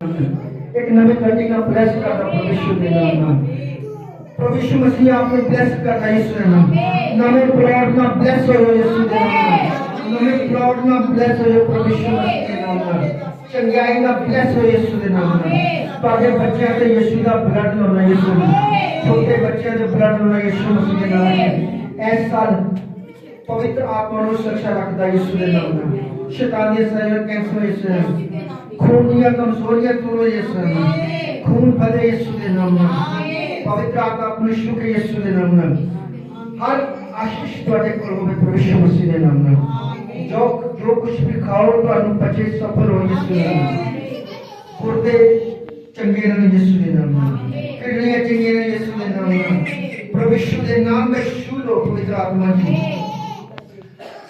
एक नवी कटिंग का ब्लेस करना परमेश्वर के नाम में प्रभु यीशु मसीह आपको ब्लेस करना यीशु के नाम नवे प्लॉट में ब्लेस हो यीशु के नाम में नवे प्लॉट में ब्लेस हो प्रभु यीशु मसीह के नाम में चंगाई का ब्लेस हो यीशु के नाम में ताजे बच्चे ते यीशु का ब्लड होना यीशु में छोटे बच्चे ते ब्लड होना यीशु मसीह के नाम में ऐसा साल पवित्र आत्मा ਨੂੰ ਸੁਰੱਖਿਆ ਰੱਖਦਾ ਯਿਸੂ ਦੇ ਨਾਮ ਨਾਲ ਸ਼ੈਤਾਨ ਦੇ ਸਰੀਰ ਕੈਂਸਰ ਯਿਸੂ खूबियाँ कमजोरियाँ दूर हो यीशु के नाम खून फले यीशु के नाम में। पवित्र आत्मा परमेश्वर के यीशु के नाम में। हर आशीष द्वारे करो में परमेश्वर मसीह के नाम में। जो जो कुछ भी खाओ तो अनु पचे सफल हो ये के नाम में। गुर्दे चंगे ये यीशु के नाम में। किडनियाँ चंगी रहने यीशु के नाम में। परमेश्वर के नाम में शुद्ध हो पवित्र आत्मा जी।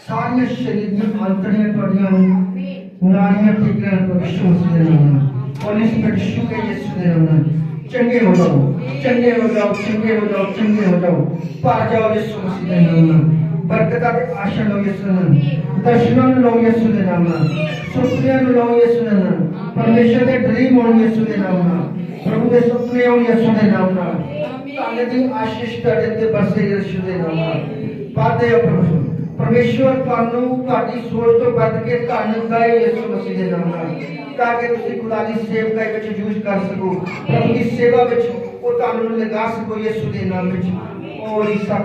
सारे शरीर में आंतड़ियाँ पड़ियाँ हों। ਨਾੜੀਆਂ ਠੀਕ ਰਹਿਣ ਪ੍ਰਭੂ ਯਿਸੂ ਮਸੀਹ ਦੇ ਨਾਮ ਨਾਲ ਹੋਲੀ ਸਪਿਰਿਟ ਸ਼ੂ ਕੇ ਯਿਸੂ ਦੇ ਨਾਮ ਨਾਲ ਚੰਗੇ ਹੋ ਜਾਓ ਚੰਗੇ ਹੋ ਜਾਓ ਚੰਗੇ ਹੋ ਜਾਓ ਚੰਗੇ ਹੋ ਜਾਓ ਪਾ ਜਾਓ ਯਿਸੂ ਮਸੀਹ ਦੇ ਨਾਮ ਨਾਲ ਬਰਕਤਾਂ ਦੇ ਆਸ਼ਾ ਲਓ ਯਿਸੂ ਨਾਲ ਦਰਸ਼ਨਾਂ ਨੂੰ ਲਓ ਯਿਸੂ ਦੇ ਨਾਮ ਨਾਲ ਸੁਪਨਿਆਂ ਨੂੰ ਲਓ ਯਿਸੂ ਦੇ ਨਾਮ ਪਰਮੇਸ਼ਰ ਦੇ ਡ੍ਰੀਮ ਹੋਣ ਯਿਸੂ ਦੇ ਨਾਮ ਨਾਲ ਪ੍ਰਭੂ ਦੇ ਸੁਪਨੇ ਹੋਣ ਯਿਸੂ ਦੇ ਨਾਮ ਨਾਲ ਤੁਹਾਡੇ ਦੀ ਆਸ਼ੀਸ਼ ਤੁਹਾਡੇ ਤੇ ਬਰਸੇ ਪਰਮੇਸ਼ਵਰ ਤੁਹਾਨੂੰ ਤੁਹਾਡੀ ਸੋਚ ਤੋਂ ਵੱਧ ਕੇ ਧੰਨ ਦਾ ਯਿਸੂ ਮਸੀਹ ਦੇ ਨਾਮ ਨਾਲ। ਤਾਂ ਕਿ ਤੁਸੀਂ ਖੁਦਾ ਦੀ ਸੇਵਕਾਈ ਵਿੱਚ ਯੂਜ਼ ਕਰ ਸਕੋ। ਪ੍ਰਭੂ ਦੀ ਸੇਵਾ ਵਿੱਚ ਉਹ ਤੁਹਾਨੂੰ ਲਗਾ ਸਕੋ ਯਿਸੂ ਦੇ ਨਾਮ ਵਿੱਚ। ਉਹ ਈਸਾ